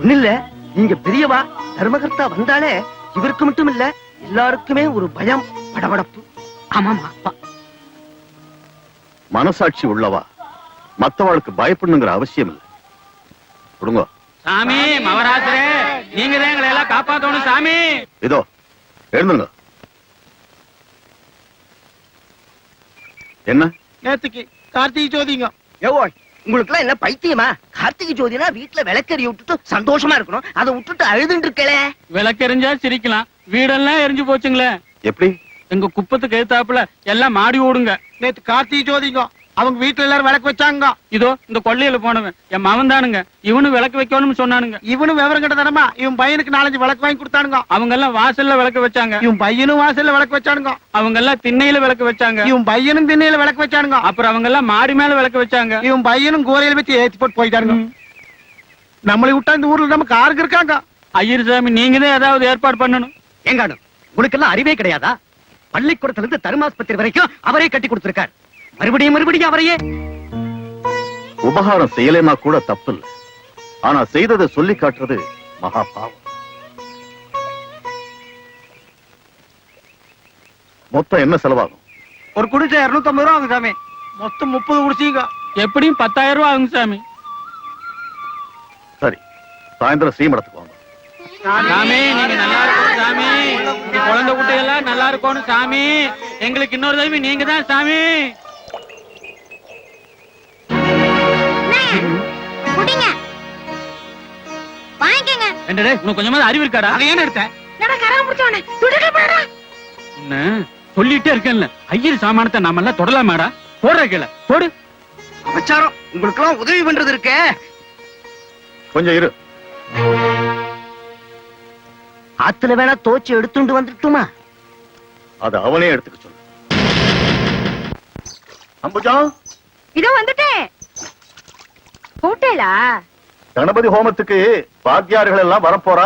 ஒண்ணு இல்ல நீங்க பெரியவா தர்மகர்த்தா வந்தாலே இவருக்கு மட்டும் இல்ல எல்லாருக்குமே ஒரு பயம் படபடப்பு. ஆமாமா மனசாட்சி உள்ளவா? மத்தவாளுக்கு பயப்படணுங்கிற அவசியம் இல்லை கொடுங்க. சாமி மவராத்திரே நீங்க தான் எங்களை எல்லாம் காப்பாத்தணும் சாமி. இதோ எழுந்துங்க. என்ன? நேத்துக்கு கார்த்திகை ஜோதிங்க ஏவோ உங்களுக்கு எல்லாம் என்ன பைத்தியமா? கார்த்திகை ஜோதினா வீட்டுல விளக்கறி விட்டுட்டு சந்தோஷமா இருக்கணும். அதை விட்டுட்டு அழுதுட்டு இருக்கலே விளக்கெரிஞ்சா சிரிக்கலாம். வீடெல்லாம் எரிஞ்சு போச்சுங்களே. எப்படி? எங்க குப்பத்துக்கு எழுத்தாப்புல எல்லாம் மாடி ஓடுங்க. நேத்து கார்த்திகை ஜோதிங்க அவங்க வீட்டுல எல்லாரும் விளக்கு வச்சாங்க. இதோ இந்த கொள்ளையில போனவன். என் மவன் தானுங்க. இவனு விளக்கு வைக்கணும்னு சொன்னானுங்க. இவனும் விவரம் கிட்டதானமா இவன் பையனுக்கு நாலஞ்சு விளக்கு வாங்கி கொடுத்தானுங்க. அவங்க எல்லாம் வாசல்ல விளக்கு வச்சாங்க. இவன் பையனும் வாசல்ல விளக்கு வச்சானுங்க. அவங்க எல்லாம் திண்ணையில விளக்கு வச்சாங்க. இவன் பையனும் திண்ணையில விளக்கு வச்சானுங்க. அப்புறம் அவங்க எல்லாம் மாடி மேல விளக்கு வச்சாங்க. இவன் பையனும் கூரையில வச்சு ஏத்தி போட்டு போயிட்டானுங்க. நம்மளை விட்டா இந்த ஊர்ல நமக்கு ஆறுக்கு இருக்காங்க. ஐயர் சாமி நீங்க தான் ஏதாவது ஏற்பாடு பண்ணணும். ஏங்கானு உனக்கெல்லாம் அறிவே கிடையாதா? பள்ளிக்கூடத்துல இருந்து தருமாஸ்பத்திரி வரைக்கும் அவரே கட்டி கொடுத்திருக்கார். மறுபடியும் மறுபடியும் அவரையே. உபகாரம் செய்யலைன்னா கூட தப்பு இல்லை ஆனா செய்ததை சொல்லி காட்டுறது மகா பாவம். மொத்தம் என்ன செலவாகும்? ஒரு குடிசை இருநூத்தி ஐம்பது ரூபா ஆகும் சாமி. மொத்தம் முப்பது குடிசீங்க. எப்படியும் பத்தாயிரம் ரூபாய் ஆகுங்க சாமி. சரி சாயந்தரம் ஸ்ரீமடத்துக்கு வாங்க. சாமி நீங்க நல்லா இருக்கணும் சாமி. குழந்தை குட்டையெல்லாம் நல்லா இருக்கணும் சாமி. எங்களுக்கு இன்னொரு தடவை நீங்க தான் சாமி. குடிங்க வாங்கிக்கங்க. என்னடே உனக்கு கொஞ்சமாவது அறிவு இருக்காடா? அதை ஏன் எடுத்தேன்? என்னடா கரகம் பிடிச்சவனே துடுக்க போடா. என்ன? சொல்லிட்டே இருக்கேன்ல. ஐயர் சாமானத்தை நாம எல்லாம் தொடலாமாடா? போடுற கீழே. போடு. அபச்சாரம் உங்களுக்கு எல்லாம் உதவி பண்றது இருக்கே. கொஞ்சம் இரு. ஆத்துல வேணா தோச்சு எடுத்துட்டு வந்துட்டுமா? அது அவனே எடுத்துக்க சொல்லு. அம்புஜா? இதோ வந்துட்டேன். கூட்டேலா கணபதி ஹோமத்துக்கு வாத்தியார்கள் எல்லாம் வரப்போறா.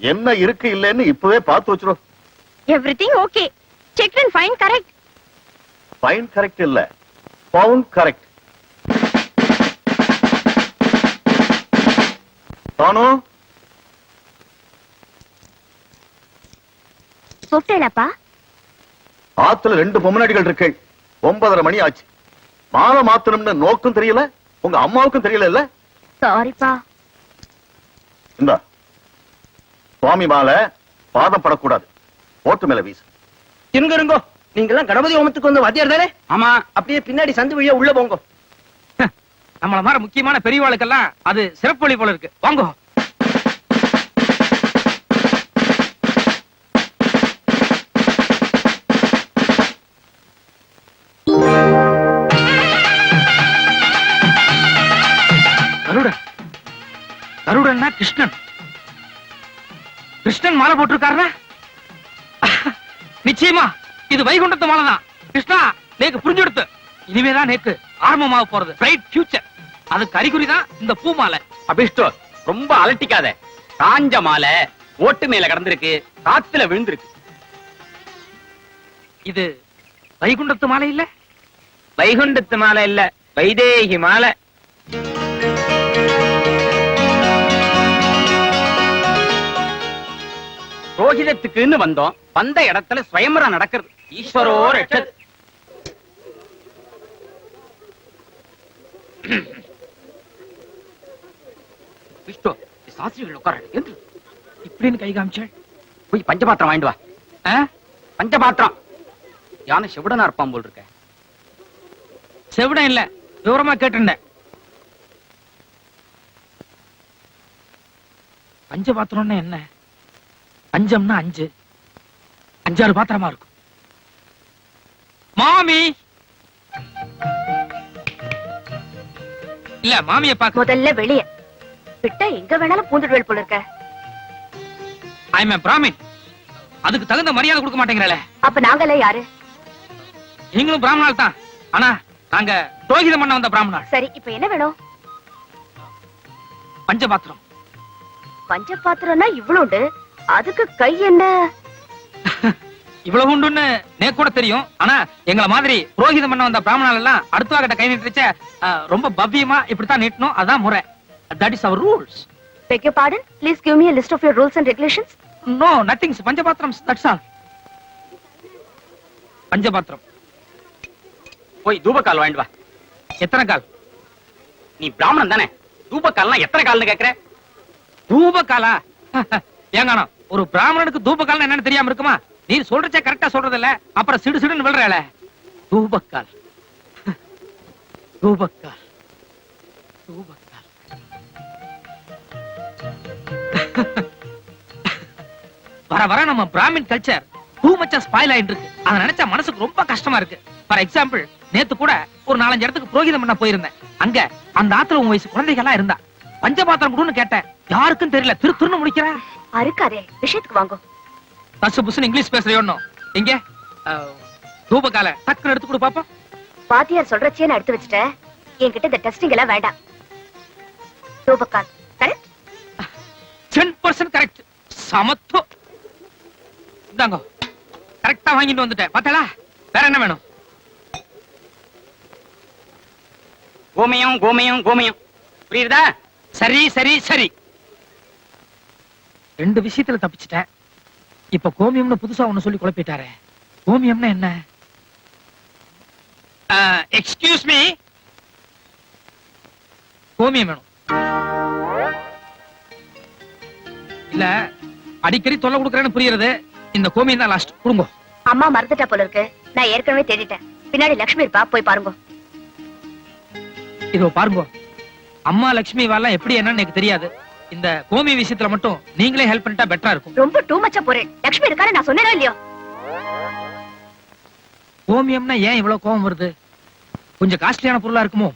என்ன இருக்கு இல்லைன்னு இப்பவே பார்த்து வச்சிரும் everything okay check and fine correct fine correct இல்ல. பவுண்ட் கரெக்ட் தானு? கூப்பிட்டேலாப்பா ஆத்துல ரெண்டு பொம்மநாடிகள் இருக்கு. ஒன்பதரை மணி ஆச்சு. மாலை மாத்தணும்னு நோக்கும் தெரியல. உங்க அம்மாவுக்கும் தெரியல இல்ல சாரிப்பா இந்த. சுவாமி மாலை பாதம் படக்கூடாது ஓட்டு மேல வீசு. இருங்க இருங்கோ நீங்க எல்லாம் கணபதி ஹோமத்துக்கு வந்து வாத்தியார் தானே? ஆமா. அப்படியே பின்னாடி சந்து வழியா உள்ள போங்க. நம்மள மாதிரி முக்கியமான பெரியவாளுக்கெல்லாம் அது சிறப்பு வழி போல இருக்கு. வாங்கோ. கிருஷ்ணன். கிருஷ்ணன் மாலை போட்டிருக்காருனா நிச்சயமா இது வைகுண்டத்து மாலை தான் கிருஷ்ணா நேக்கு புரிஞ்செடுத்து. இனிமேதான் நேக்கு ஆரம்பமாக போறது. பிரைட் ஃபியூச்சர் அதுக்கு அறிகுறி தான் இந்த பூ மாலை. அபிஷ்டு ரொம்ப அலட்டிக்காத. காஞ்ச மாலை ஓட்டு மேல கடந்திருக்கு காத்துல விழுந்திருக்கு. இது வைகுண்டத்து மாலை இல்ல? வைகுண்டத்து மாலை இல்ல வைதேகி மாலை. ரோஹிதத்துக்குன்னு வந்தோம். வந்த இடத்துல ஸ்வயம்பரம் நடக்கிறது. ஈஸ்வரோ ரட்சத். விஷ்ணு சாஸ்திரிகள் உட்கார என்று இப்படின்னு கை காமிச்சேன் போய் பஞ்சபாத்திரம் வாங்கிட்டு வா? பஞ்சபாத்திரம். யானை செவிடனா இருப்பான் போல் இருக்க. செவிடம் இல்ல. விவரமா கேட்டிருந்தேன். பஞ்ச பாத்திரம்னா என்ன? பஞ்சம்னா அஞ்சு. அஞ்சாறு பாத்திரமா இருக்கும். மாமி! இல்ல மாமிய பாக்க முதல்ல வெளிய. விட்டா எங்க வேணாலும் பூந்துடுவேல் போல இருக்க. ஐ எம் பிராமின் அதுக்கு தகுந்த மரியாதை கொடுக்க மாட்டேங்கிறல அப்ப நாங்கெல்லாம் யாரு? நீங்களும் பிராமணால் தான். ஆனா நாங்க புரோகிதம் பண்ண வந்த பிராமணால். சரி இப்ப என்ன வேணும்? பஞ்ச பாத்திரம் பஞ்ச பாத்திரம்னா இவ்வளோண்டு அதுக்கு கை என்ன? இவ்வளவு உண்டுன்னு நேக்கு கூட தெரியும். ஆனா எங்கள மாதிரி புரோகிதம் பண்ண வந்த பிராமணால் எல்லாம் அடுத்த கிட்ட கை நீட்டுச்ச ரொம்ப பவ்யமா இப்படித்தான் நீட்டணும். அதான் முறை. That is our rules Beg your pardon? Please give me a list of your rules and regulations. No nothings பஞ்சபாத்திரம் that's all பஞ்சபாத்திரம் போய் தூபக்கால் வாங்கிட்டு வா. எத்தனை கால்? நீ பிராமணன் தானே? தூபக்கால்லாம் எத்தனை கால்னு கேக்குற? தூபகாலா ஏங்கானோ ஒரு பிராமணனுக்கு தூபக்கால் என்னன்னு தெரியாம இருக்குமா? நீ சொல்றச்சே கரெக்டா சொல்றது இல்ல அப்புறம் சிடு சிடுன்னு விழுறல. தூபக்கால் தூபக்கால் தூபக்கால் வர வர நம்ம brahmin culture too much spoil ஆயிட்டு இருக்கு அதை நினைச்சா மனசுக்கு ரொம்ப கஷ்டமா இருக்கு. ஃபார் எக்ஸாம்பிள் நேத்து கூட ஒரு நாலஞ்சு இடத்துக்கு புரோகிதம் பண்ண போயிருந்தேன். அங்க அந்த ஆத்துல உன் வயசு குழந்தைகளா இருந்தா. பஞ்சபாத்திரம் கொடுன்னு கேட்டேன். யாருக்கும் தெரியல. திரு திருன்னு முடிக்கிறேன். அறுக்காதே விஷயத்துக்கு வாங்கோ. பசு புசுன்னு இங்கிலீஷ் பேசுறியோன்னு இங்க. தூபகால டக்குன்னு எடுத்து கொடு பாப்போம். வாத்தியார் சொல்றச்சே நான் எடுத்து வச்சுட்டேன். என்கிட்ட இந்த டெஸ்டிங் எல்லாம் வேண்டாம். ரூபக்கால் கரெக்ட் டென் பர்சன்ட் கரெக்ட் சமத்துவம். இந்தாங்க. கரெக்டா வாங்கிட்டு வந்துட்டேன். பார்த்தலா? வேற என்ன வேணும்? கோமயம் கோமயம் கோமயம். புரியுதா? சரி சரி சரி. ரெண்டு விஷயத்துல தப்பிச்சிட்டேன். இப்ப கோமியம்னு புதுசா ஒண்ணு சொல்லி குழப்பிட்டாரே. கோமியம்னா என்ன? எக்ஸ்கியூஸ் மீ கோமியம் வேணும். இல்ல அடிக்கடி தொல்லை கொடுக்கறேன்னு புரியுறது இந்த கோமியம் தான் லாஸ்ட் கொடுங்க. அம்மா மறந்துட்டா போல இருக்கு. நான் ஏற்கனவே தேடிட்டேன். பின்னாடி லக்ஷ்மி இருப்பா போய் பாருங்க. இதோ பாருங்க. அம்மா லட்சுமி வாலாம் எப்படி என்னன்னு எனக்கு தெரியாது. இந்த கோமி விஷயத்துல மட்டும் நீங்களே ஹெல்ப் பண்ணிட்டா பெட்டரா இருக்கும். ரொம்ப டூ மச்சா போறேன். லக்ஷ்மி இருக்காரு நான் சொன்னேனோ இல்லையோ? கோமியம்னா ஏன் இவ்வளவு கோவம் வருது? கொஞ்சம் காஸ்ட்லியான பொருளா இருக்குமோ?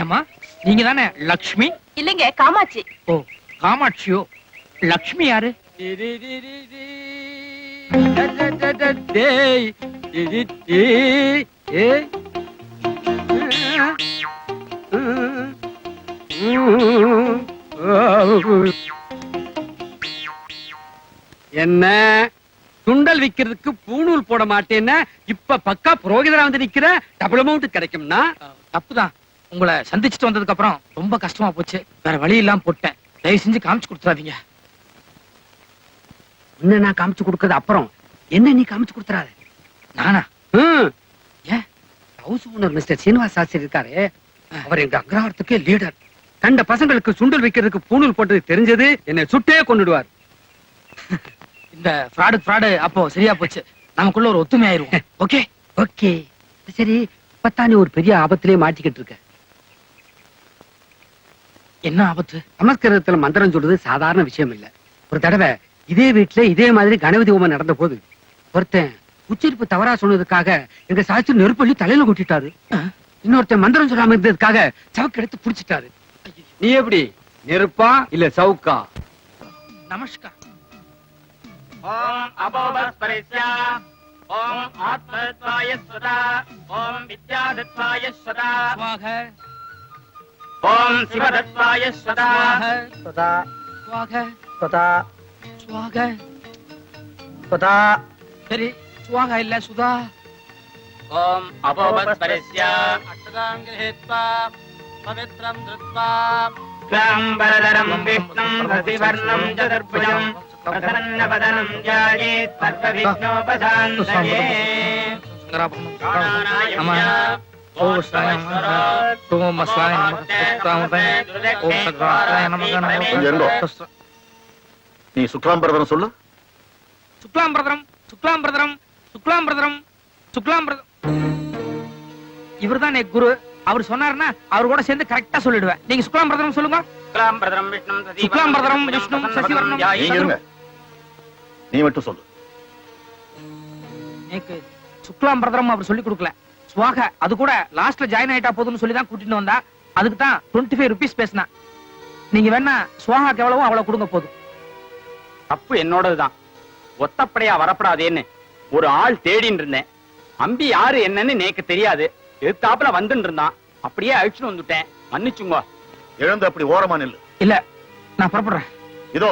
ஏமா நீங்க தானே லக்ஷ்மி? இல்லைங்க காமாட்சி. ஓ காமாட்சியோ? லக்ஷ்மி யாரு? என்ன? சுண்டல் விக்கிறதுக்கு பூணூல் போட மாட்டேன்னா இப்ப பக்கா புரோகிதரா வந்து நிக்கிற டபுள் அமௌண்ட் கிடைக்கும்னா? தப்புதான். உங்களை சந்திச்சுட்டு வந்ததுக்கு அப்புறம் ரொம்ப கஷ்டமா போச்சு. வேற வழி இல்லாம போட்டேன். தயவு செஞ்சு காமிச்சு கொடுத்துறாதீங்க உன்ன நான் காமிச்சு கொடுக்கறது அப்புறம். என்ன நீ காமிச்சு கொடுத்துறாத? நானா? ஏன் house owner mister Srinivas Sastri இருக்காரு. அவர் எங்க அக்ரஹாரத்துக்கே லீடர் கண்ட பசங்களுக்கு சுண்டல் வைக்கிறதுக்கு பூணூல் போட்டது தெரிஞ்சது. என்னை சுட்டே கொண்டுடுவார் இந்த ஃப்ராடு ஃப்ராடு அப்போ சரியா போச்சு. நமக்குள்ள ஒரு ஒத்துமை ஆயிருவோம் ஓகே ஓகே சரி இப்பத்தான் ஒரு பெரிய ஆபத்திலே மாட்டிக்கிட்டு இருக்க. என்ன ஆபத்து? சமஸ்கிருதத்துல மந்திரம் சொல்றது சாதாரண விஷயம் இல்ல. ஒரு தடவை இதே வீட்டுல இதே மாதிரி கணபதி ஹோமம் நடந்த போது ஒருத்தன் உச்சரிப்பு தவறா சொன்னதுக்காக எங்க சாஸ்திரி நெருப்பள்ளி தலையில கொட்டிட்டாரு. இன்னொருத்தன் மந்திரம் சொல்லாம இருந்ததுக்காக சவக்கு எடுத்து புடிச்சிட்டாரு. நீ எப்படி? நெருப்பா இல்ல சவுக்கா? நமஸ்கார். ஓம் அபோபஸ்பரிஸ்யா ஓம் ஆத்மத்வாய ஸ்வதா ஓம் வித்யாதத்வாய ஸ்வதா சுவாக. ஓம் சிவதத்வாய ஸ்வதா சதா. சுவாக. சதா. சுவாக சதா சரி சுவாக இல்ல சுதா ஓம் அபோபஸ்பரிஸ்யா அட்டதாங்கிரஹேத்வா பவித்ரம் திருத்வா क्लाम्बरधरम् विष्णुम् रतिवर्णम् चतुर्भुजम् प्रसन्नवदनम् ध्यायेत् सर्वविघ्नोपशान्तये நம ஓம் ஸ்ராய நமக ஓம் அஸ்வாய நமக சுத்தாமதே ஓம் சக்ராய நமக இங்க இருங்கோ. நீ சுக்லாம் பிரதரம் சொல்லு. சுக்லாம் பிரதரம் சுக்லாம் பிரதரம் சுக்லாம் பிரதரம் சுக்லாம் பிரதரம் இவர்தான் என் குரு. அவர் சொன்னாருன்னா அவர் கூட சேர்ந்து கரெக்டா சொல்லிடுவேன். நீங்க சுக்லாம் பிரதரம் சொல்லுங்க. சுக்லாம் பிரதரம் விஷ்ணு சுக்லாம் பிரதரம் விஷ்ணு சசிவர்ணம் நீ மட்டும் சொல்லு. எனக்கு சுக்லாம் பிரதரம் அவர் சொல்லி கொடுக்கல. சுவாக அது கூட லாஸ்ட்ல ஜாயின் ஆயிட்டா போதும்னு சொல்லி தான் கூட்டிட்டு வந்தா. அதுக்கு தான் டுவெண்ட்டி ஃபைவ் ருபீஸ் பேசினா. நீங்க வேணா சுவாகாக்கு எவ்வளவோ அவ்வளவு கொடுங்க போதும். தப்பு என்னோடதுதான். ஒத்தப்படையா வரப்படாதேன்னு ஒரு ஆள் தேடின்னு இருந்தேன் அம்பி யாரு என்னன்னு நேக்கு தெரியாது. எதிர்த்தாப்புல வந்துட்டு இருந்தான் அப்படியே அழிச்சுட்டு வந்துட்டேன். மன்னிச்சுங்க. எழுந்து அப்படி ஓரமா நில்லு. இல்ல நான் புறப்படுறேன்.